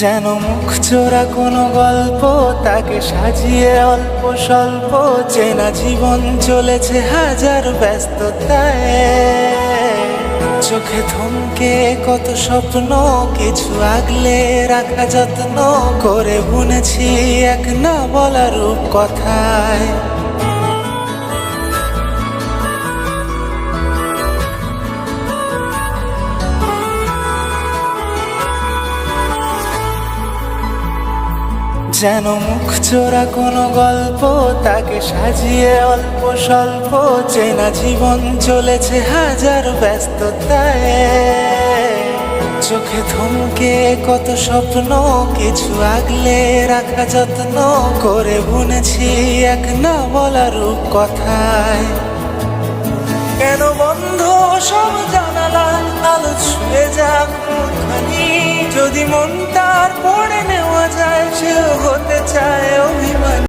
যেন মুখ চোরা কোনো গল্প, তাকে সাজিয়ে অল্প স্বল্প চেনা জীবন চলেছে হাজার ব্যস্ততায়। চোখে থমকে কত স্বপ্ন, কিছু আগলে রাখা যত্ন করে বুনেছি এক না বলা রূপ কথায়। যেন মুখ চোরা কোনো গল্প, তাকে সাজিয়ে অল্প স্বল্প চেনা জীবন চলেছে হাজার ব্যস্ততায়। চোখে থমকে কত স্বপ্ন, কিছু আগলে রাখা যত্ন করে বুনেছি এক না বলা রূপ কথায়। কেন বন্ধ সব যদি মন তার পড়ে নেওয়া যায় সেও